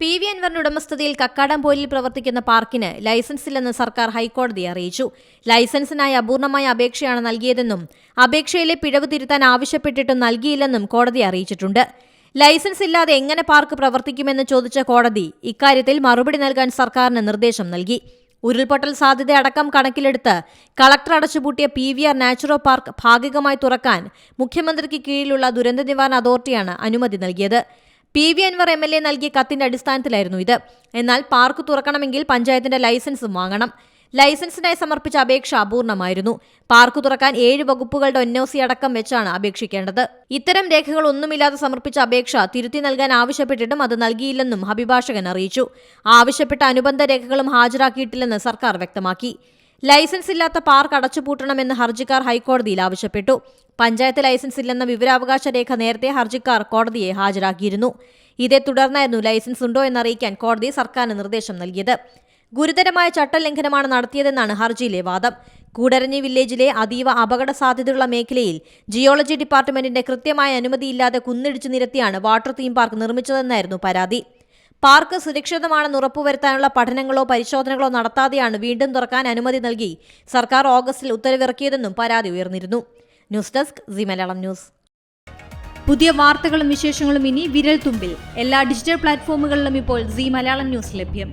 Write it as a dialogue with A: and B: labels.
A: P V അൻവറിന്റെ ഉടമസ്ഥതയിൽ കക്കാടംപോലിൽ പ്രവർത്തിക്കുന്ന പാർക്കിന് licence ഇല്ലെന്ന് സർക്കാർ ഹൈക്കോടതിയെ അറിയിച്ചു. ലൈസൻസിനായി അപൂർണമായ അപേക്ഷയാണ് നൽകിയതെന്നും അപേക്ഷയിലെ പിഴവ് തിരുത്താൻ ആവശ്യപ്പെട്ടിട്ടും നൽകിയില്ലെന്നും കോടതി അറിയിച്ചിട്ടുണ്ട്. ലൈസൻസ് ഇല്ലാതെ എങ്ങനെ പാർക്ക് പ്രവർത്തിക്കുമെന്ന് ചോദിച്ച കോടതി ഇക്കാര്യത്തിൽ മറുപടി നൽകാൻ സർക്കാരിന് നിർദ്ദേശം നൽകി. ഉരുൾപൊട്ടൽ സാധ്യത അടക്കം കണക്കിലെടുത്ത് collector അടച്ചുപൂട്ടിയ P V R natura park ഭാഗികമായി തുറക്കാൻ മുഖ്യമന്ത്രിക്ക് കീഴിലുള്ള ദുരന്ത നിവാരണ അതോറിറ്റിയാണ് അനുമതി നൽകിയത്. P V Anvar M L A നൽകിയ കത്തിന്റെ അടിസ്ഥാനത്തിലായിരുന്നു ഇത്. എന്നാൽ പാർക്ക് തുറക്കണമെങ്കിൽ പഞ്ചായത്തിന്റെ ലൈസൻസും വാങ്ങണം. ലൈസൻസിനായി സമർപ്പിച്ച അപേക്ഷ അപൂർണമായിരുന്നു. പാർക്ക് തുറക്കാൻ ഏഴ് വകുപ്പുകളുടെ ഒന്നോസി അടക്കം വെച്ചാണ് അപേക്ഷിക്കേണ്ടത്. ഇത്തരം രേഖകൾ ഒന്നുമില്ലാതെ സമർപ്പിച്ച അപേക്ഷ തിരുത്തി നൽകാൻ ആവശ്യപ്പെട്ടിട്ടും അത് നൽകിയില്ലെന്നും അഭിഭാഷകൻ അറിയിച്ചു. ആവശ്യപ്പെട്ട അനുബന്ധ രേഖകളും ഹാജരാക്കിയിട്ടില്ലെന്ന് സർക്കാർ വ്യക്തമാക്കി. ലൈസൻസ് ഇല്ലാത്ത പാർക്ക് അടച്ചുപൂട്ടണമെന്ന് ഹർജിക്കാർ ഹൈക്കോടതിയിൽ ആവശ്യപ്പെട്ടു. പഞ്ചായത്ത് ലൈസൻസ് ഇല്ലെന്ന വിവരാവകാശ രേഖ നേരത്തെ ഹർജിക്കാർ കോടതിയെ ഹാജരാക്കിയിരുന്നു. ഇതേ തുടർന്നായിരുന്നു ലൈസൻസ് ഉണ്ടോ എന്നറിയിക്കാൻ കോടതി സർക്കാരിന് നിർദ്ദേശം നൽകിയത്. ഗുരുതരമായ ചട്ടലംഘനമാണ് നടത്തിയതെന്നാണ് ഹർജിയിലെ വാദം. കൂടരഞ്ഞി വില്ലേജിലെ അതീവ അപകട സാധ്യതയുള്ള മേഖലയിൽ ജിയോളജി ഡിപ്പാർട്ട്മെന്റിന്റെ കൃത്യമായ അനുമതിയില്ലാതെ കുന്നിടിച്ചു നിരത്തിയാണ് വാട്ടർ തീം പാർക്ക് നിർമ്മിച്ചതെന്നായിരുന്നു പരാതി. പാർക്ക് സുരക്ഷിതമാണെന്ന് ഉറപ്പുവരുത്താനുള്ള പഠനങ്ങളോ പരിശോധനകളോ നടത്താതെയാണ് വീണ്ടും തുറക്കാൻ അനുമതി നൽകി സർക്കാർ ഓഗസ്റ്റിൽ ഉത്തരവിറക്കിയതെന്നും പരാതി ഉയർന്നിരുന്നു. News desk C Malayalam news.
B: പുതിയ വാർത്തകളും വിശേഷങ്ങളും ഇനി വിരൽ തുമ്പിൽ. എല്ലാ ഡിജിറ്റൽ പ്ലാറ്റ്ഫോമുകളിലും ഇപ്പോൾ സി മലയാളം ന്യൂസ് ലഭ്യം.